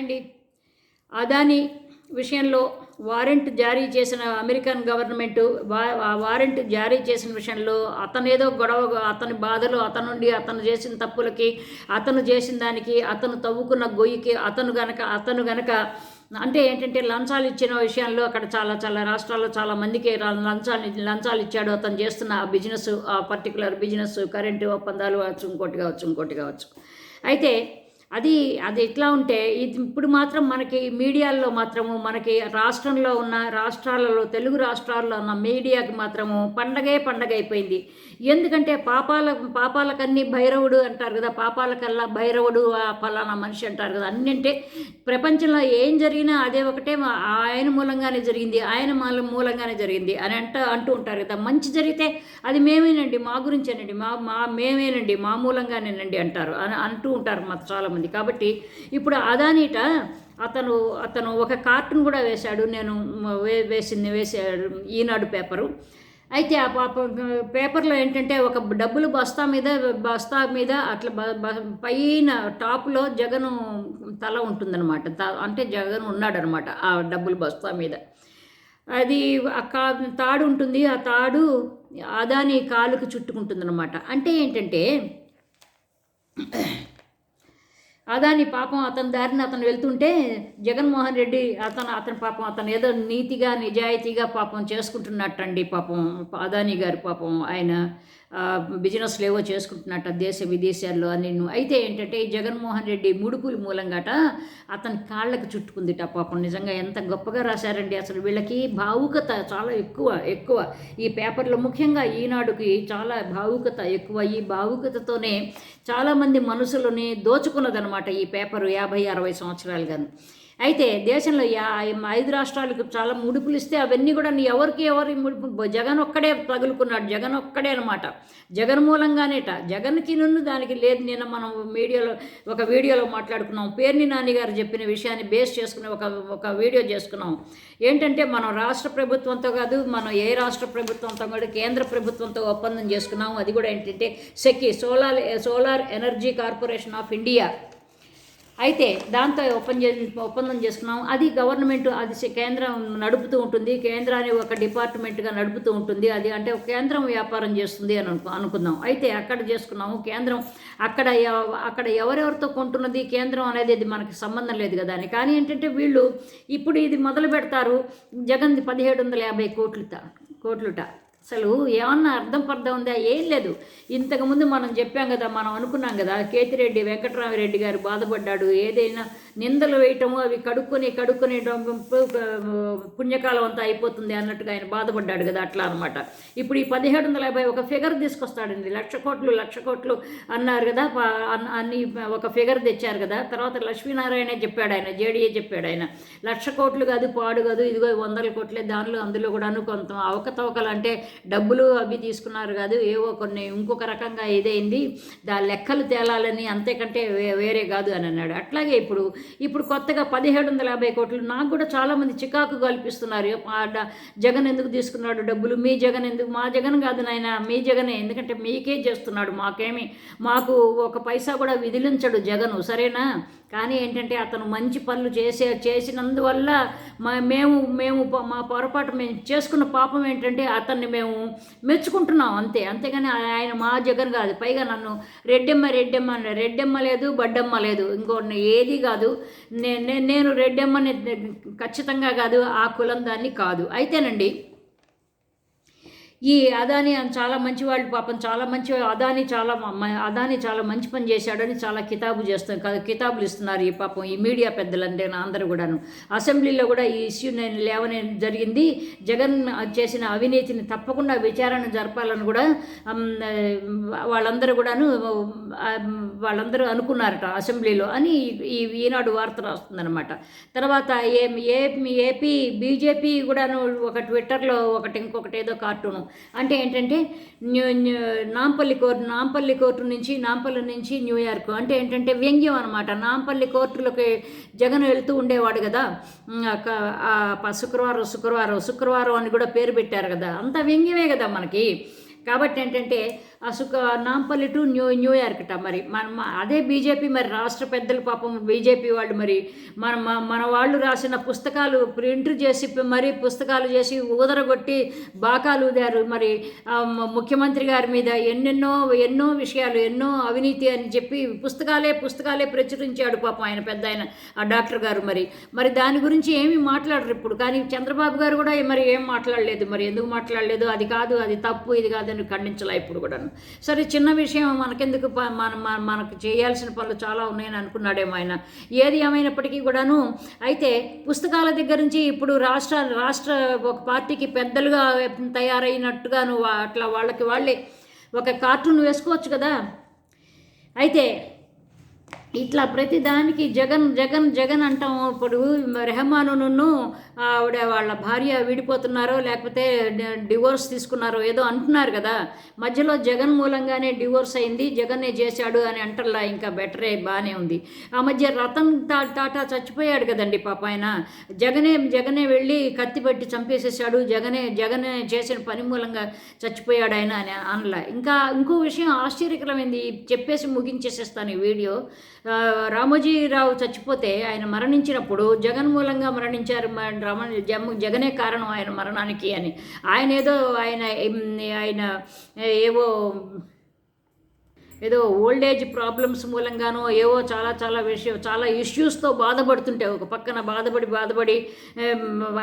ఉన్నాయండి అదాని విషయంలో వారెంట్ జారీ చేసిన అమెరికన్ గవర్నమెంట్ వా వారెంట్ జారీ చేసిన విషయంలో అతను ఏదో గొడవ అతని బాధలు అతను నుండి అతను చేసిన తప్పులకి అతను చేసిన దానికి అతను తవ్వుకున్న గొయ్యికి అతను గనక అతను గనక అంటే ఏంటంటే లంచాలు ఇచ్చిన విషయంలో అక్కడ చాలా చాలా రాష్ట్రాల్లో చాలా మందికి లంచాలు లంచాలు ఇచ్చాడు అతను చేస్తున్న ఆ బిజినెస్ ఆ పర్టికులర్ బిజినెస్ కరెంటు ఒప్పందాలు కావచ్చు ఇంకోటి కావచ్చు ఇంకోటి కావచ్చు. అయితే అది అది ఎట్లా ఉంటే ఇది ఇప్పుడు మాత్రం మనకి మీడియాల్లో మాత్రము మనకి రాష్ట్రంలో ఉన్న రాష్ట్రాలలో తెలుగు రాష్ట్రాల్లో ఉన్న మీడియాకి మాత్రము పండగే పండగ అయిపోయింది. ఎందుకంటే పాపాల పాపాలకన్నీ భైరవుడు అంటారు కదా పాపాలకల్లా భైరవుడు పలానా ఫలానా మనిషి అంటారు కదా అన్నింటే ప్రపంచంలో ఏం జరిగినా అదే ఒకటే మా- ఆయన మూలంగానే జరిగింది ఆయన మూలంగానే జరిగింది అని అంట అంటూ ఉంటారు కదా. మంచి జరిగితే అది మేమేనండి మా గురించేనండి మా మా మేమేనండి మా మూలంగానేనండి అంటారు అని అంటూ ఉంటారు మా చాలామంది. కాబట్టి ఇప్పుడు అదానిట అతను అతను ఒక కార్టూన్ కూడా వేశాడు. నేను వే వేసింది వేసాడు ఈనాడు పేపరు. అయితే ఆ పాప పేపర్లో ఏంటంటే ఒక డబ్బులు బస్తా మీద బస్తా మీద అట్లా బ- పైన టాప్లో జగను తల ఉంటుందన్నమాట. త- అంటే జగన్ ఉన్నాడనమాట ఆ డబ్బులు బస్తా మీద. అది ఆ కా తాడు ఉంటుంది. ఆ తాడు అదాని కాలుకు చుట్టుకుంటుందన్నమాట. అంటే ఏంటంటే అదాని పాపం అతని దారిని అతను వెళ్తుంటే జగన్మోహన్ రెడ్డి అతను అతని పాపం అతను ఏదో నీతిగా నిజాయితీగా పాపం చేసుకుంటున్నట్టండి పాపం. అదాని గారు పాపం ఆయన బిజినెస్లు ఏవో చేసుకుంటున్నట్ట దేశ విదేశాల్లో అని అయితే ఏంటంటే ఈ జగన్మోహన్ రెడ్డి ముడుపుల మూలంగాట అతని కాళ్ళకు చుట్టుకుందిట పాపం. నిజంగా ఎంత గొప్పగా రాశారండి. అసలు వీళ్ళకి భావుకత చాలా ఎక్కువ ఎక్కువ. ఈ పేపర్లో ముఖ్యంగా ఈనాడుకి చాలా భావుకత ఎక్కువ. ఈ భావుకతతోనే చాలామంది మనసులని దోచుకున్నదనమాట ఈ పేపరు యాభై అరవై సంవత్సరాలుగాను. అయితే దేశంలో యా ఐదు రాష్ట్రాలకు చాలా ముడుపులు ఇస్తే అవన్నీ కూడా ఎవరికి ఎవరి ముడుపు? జగన్ ఒక్కడే తగులుకున్నాడు. జగన్ ఒక్కడే అనమాట జగన్ మూలంగానేట. జగన్కి నన్ను దానికి లేదు. నిన్న మనం మీడియాలో ఒక వీడియోలో మాట్లాడుకున్నాం. పేర్ని నాని గారు చెప్పిన విషయాన్ని బేస్ చేసుకుని ఒక ఒక వీడియో చేసుకున్నాం. ఏంటంటే మనం రాష్ట్ర ప్రభుత్వంతో కాదు మనం ఏ రాష్ట్ర ప్రభుత్వంతో కూడా కేంద్ర ప్రభుత్వంతో ఒప్పందం చేసుకున్నాము. అది కూడా ఏంటంటే SECI solar solar energy corporation of India. అయితే దాంతో ఒప్పందం ఒప్పందం చేసుకున్నాం అది గవర్నమెంట్ అది కేంద్రం నడుపుతూ ఉంటుంది. కేంద్రాన్ని ఒక డిపార్ట్మెంట్గా నడుపుతూ ఉంటుంది. అది అంటే ఒక కేంద్రం వ్యాపారం చేస్తుంది అని అనుకు అనుకుందాం. అయితే అక్కడ చేసుకున్నాము. కేంద్రం అక్కడ అక్కడ ఎవరెవరితో కొంటున్నది? కేంద్రం అనేది ఇది మనకి సంబంధం లేదు కదా అని. కానీ ఏంటంటే వీళ్ళు ఇప్పుడు ఇది మొదలు పెడతారు. జగన్ పదిహేడు వందల యాభై కోట్లుట కోట్లుట. అసలు ఏమన్నా అర్థం పర్థం ఉందా? ఏం లేదు. ఇంతకుముందు మనం చెప్పాం కదా మనం అనుకున్నాం కదా కేతిరెడ్డి వెంకటరామిరెడ్డి గారు బాధపడ్డాడు ఏదైనా నిందలు వేయటము అవి కడుక్కొని కడుక్కొని పుణ్యకాలం అంతా అయిపోతుంది అన్నట్టుగా ఆయన బాధపడ్డాడు కదా అట్లా అనమాట. ఇప్పుడు ఈ పదిహేడు వందల యాభై ఒక ఫిగర్ తీసుకొస్తాడండి. లక్ష కోట్లు లక్ష కోట్లు అన్నారు కదా అన్ని ఒక ఫిగర్ తెచ్చారు కదా తర్వాత లక్ష్మీనారాయణ చెప్పాడు ఆయన జేడీఏ చెప్పాడు ఆయన. లక్ష కోట్లు కాదు పాడు కాదు ఇదిగో వందల కోట్లే దానిలో అందులో కూడాను కొంత అవకతవకలు అంటే డబ్బులు అవి తీసుకున్నారు కాదు ఏవో కొన్ని ఇంకొక రకంగా ఇదైంది దా లెక్కలు తేలాలని అంతేకంటే వేరే కాదు అని అన్నాడు. అట్లాగే ఇప్పుడు ఇప్పుడు కొత్తగా పదిహేడు వందల యాభై కోట్లు నాకు కూడా చాలామంది చికాకు కల్పిస్తున్నారు. జగన్ ఎందుకు తీసుకున్నాడు డబ్బులు? మీ జగన్ ఎందుకు? మా జగన్ కాదు నాయన మీ జగనే ఎందుకంటే మీకే చేస్తున్నాడు మాకేమి మాకు ఒక పైసా కూడా విధిలించడు జగను సరేనా? కానీ ఏంటంటే అతను మంచి పనులు చేసే చేసినందువల్ల మా మేము మేము మా పొరపాటు మేము చేసుకున్న పాపం ఏంటంటే అతన్ని మేము మెచ్చుకుంటున్నాం అంతే. అంతేగాని ఆ- ఆయన మా జగన్ కాదు. పైగా నన్ను రెడ్డెమ్మ రెడ్డెమ్మ అన్న రెడ్డెమ్మ లేదు బడ్డమ్మ లేదు. ఇంకో ఏది కాదు. నేను నేను రెడ్డెమ్మని ఖచ్చితంగా కాదు ఆ కులం దాన్ని కాదు. అయితేనండి ఈ అదాని అని చాలా మంచివాళ్ళు పాపం చాలా మంచి అదాని చాలా మ- అదాని చాలా మంచి పని చేశాడని చాలా కితాబు చేస్తాం క- కితాబులు ఇస్తున్నారు ఈ పాపం ఈ మీడియా పెద్దలంటే నా అందరూ కూడాను. అసెంబ్లీలో కూడా ఈ ఇష్యూ నేను లేవనే జరిగింది. జగన్ చేసిన అవినీతిని తప్పకుండా విచారణ జరపాలని కూడా వాళ్ళందరూ కూడాను వాళ్ళందరూ అనుకున్నారట అసెంబ్లీలో అని ఈ ఈనాడు వార్త రాస్తుందనమాట తర్వాత ఏ ఏ ఏపీ బీజేపీ కూడాను ఒక ట్విట్టర్లో ఒకటి ఇంకొకటి ఏదో కార్టూను. అంటే ఏంటంటే new new Nampally court Nampally court నుంచి నాంపల్లి నుంచి న్యూయార్క్ అంటే ఏంటంటే వ్యంగ్యం అనమాట నాంపల్లి కోర్టులోకి జగన్ వెళ్తూ ఉండేవాడు కదా. శుక్రవారం శుక్రవారం శుక్రవారం అని కూడా పేరు పెట్టారు కదా. అంత వ్యంగ్యమే కదా మనకి. కాబట్టి ఏంటంటే అసుక నాంపల్లి టు న్యూ న్యూయార్క్ట మరి. మన అదే బీజేపీ మరి రాష్ట్ర పెద్దలు పాపం బీజేపీ వాళ్ళు మరి మన మన వాళ్ళు రాసిన పుస్తకాలు ప్రింట్ చేసి మరి పుస్తకాలు చేసి ఊదరగొట్టి బాకాలు ఊదారు. మరి ముఖ్యమంత్రి గారి మీద ఎన్నెన్నో ఎన్నో విషయాలు ఎన్నో అవినీతి అని చెప్పి పుస్తకాలే పుస్తకాలే ప్రచురించాడు పాపం ఆయన పెద్ద ఆయన ఆ డాక్టర్ గారు మరి. మరి దాని గురించి ఏమీ మాట్లాడరు ఇప్పుడు. కానీ చంద్రబాబు గారు కూడా మరి ఏం మాట్లాడలేదు మరి. ఎందుకు మాట్లాడలేదు? అది కాదు అది తప్పు ఇది కాదని ఖండించలే ఇప్పుడు కూడా సరే చిన్న విషయం మనకెందుకు ప- మన మన- మనకు చేయాల్సిన పనులు చాలా ఉన్నాయని అనుకున్నాడేమో ఆయన. ఏది ఏమైనప్పటికీ కూడాను అయితే పుస్తకాల దగ్గర నుంచి ఇప్పుడు రాష్ట్ర రాష్ట్ర ఒక పార్టీకి పెద్దలుగా తయారైనట్టుగాను అట్లా వాళ్ళకి వాళ్ళే ఒక కార్టూన్ వేసుకోవచ్చు కదా. అయితే ఇట్లా ప్రతి దానికి జగన్ జగన్ జగన్ అంటాం. ఇప్పుడు రెహమానును ఆవిడ వాళ్ళ భార్య విడిపోతున్నారో లేకపోతే డివోర్స్ తీసుకున్నారో ఏదో అంటున్నారు కదా. మధ్యలో జగన్ మూలంగానే డివోర్స్ అయింది జగన్నే చేశాడు అని అంటల్లా ఇంకా బెటరే బాగానే ఉంది. ఆ మధ్య రతన్ టా టాటా చచ్చిపోయాడు కదండి పాప ఆయన. జగనే జగనే వెళ్ళి కత్తి పెట్టి చంపేసేసాడు జగనే జగనే చేసిన పని మూలంగా చచ్చిపోయాడు ఆయన అని అనలా. ఇంకా ఇంకో విషయం ఆశ్చర్యకరమైంది చెప్పేసి ముగించేసేస్తాను ఈ వీడియో. రామోజీరావు చచ్చిపోతే ఆయన మరణించినప్పుడు జగన్ మూలంగా మరణించారు మ- రమ జమ్- జగనే కారణం ఆయన మరణానికి అని. ఆయన ఏదో ఆయన ఆయన ఏవో ఏదో ఓల్డ్ ఏజ్ ప్రాబ్లమ్స్ మూలంగానో ఏవో చాలా చాలా విషయం చాలా ఇష్యూస్తో బాధపడుతుంటే ఒక పక్కన బాధపడి బాధపడి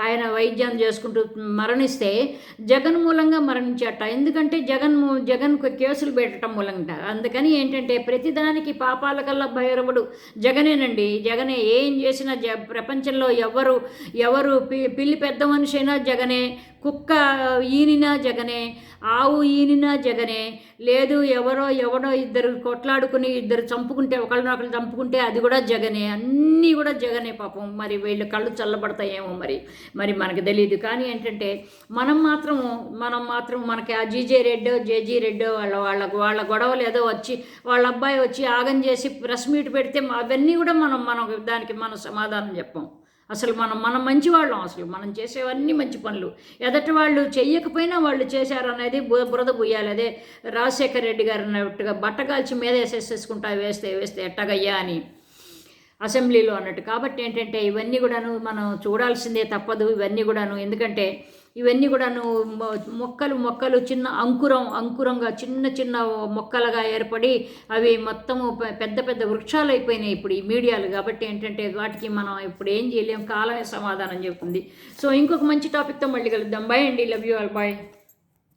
ఆయన వైద్యం చేసుకుంటూ మరణిస్తే జగన్ మూలంగా మరణించట. ఎందుకంటే జగన్ మూ- జగన్ కేసులు పెట్టడం మూలంగా. అందుకని ఏంటంటే ప్రతిదానికి పాపాల కల్లా భైరవుడు జగనేనండి. జగనే ఏం చేసినా జ ప్రపంచంలో ఎవరు ఎవరు పి పిల్లి పెద్ద మనిషి అయినా జగనే కుక్క ఈనినా జగనే ఆవు ఈనినా జగనే లేదు ఎవరో ఎవడో ఇద్దరు కొట్లాడుకుని ఇద్దరు చంపుకుంటే ఒకళ్ళనొకళ్ళు చంపుకుంటే అది కూడా జగనే. అన్నీ కూడా జగనే పాపం. మరి వీళ్ళు కళ్ళు చల్లబడతాయేమో మరి. మరి మనకు తెలియదు కానీ ఏంటంటే మనం మాత్రం మనం మాత్రం మనకి ఆ జీజే రెడ్డో జేజీ రెడ్డో వాళ్ళ వాళ్ళ వాళ్ళ గొడవలు ఏదో వచ్చి వాళ్ళ అబ్బాయి వచ్చి ఆగం చేసి ప్రెస్ మీట్ పెడితే అవన్నీ కూడా మనం మనం దానికి మనం సమాధానం చెప్పాం. అసలు మనం మనం మంచి వాళ్ళం అసలు. మనం చేసేవన్నీ మంచి పనులు. ఎదటి వాళ్ళు చెయ్యకపోయినా వాళ్ళు చేశారనేది బు- బురద బుయ్యాలి. అదే రాజశేఖర రెడ్డి గారు అన్నట్టుగా బట్టగాల్చి మీద వేసేసేసుకుంటా వేస్తే వేస్తే ఎట్టగయ్యా అని. అసెంబ్లీలో అన్నట్టు. కాబట్టి ఏంటంటే ఇవన్నీ కూడాను మనం చూడాల్సిందే తప్పదు. ఇవన్నీ కూడాను. ఎందుకంటే ఇవన్నీ కూడా మొ- మొక్కలు మొక్కలు చిన్న అంకురం అంకురంగా చిన్న చిన్న మొక్కలుగా ఏర్పడి అవి మొత్తము పెద్ద పెద్ద వృక్షాలు అయిపోయినాయి ఇప్పుడు ఈ మీడియాలు. కాబట్టి ఏంటంటే వాటికి మనం ఇప్పుడు ఏం చేయలేం కాలమే సమాధానం చెబుతుంది. సో ఇంకొక మంచి టాపిక్తో మళ్ళీ కలుద్దాం. బాయ్ అండి. Love you all bye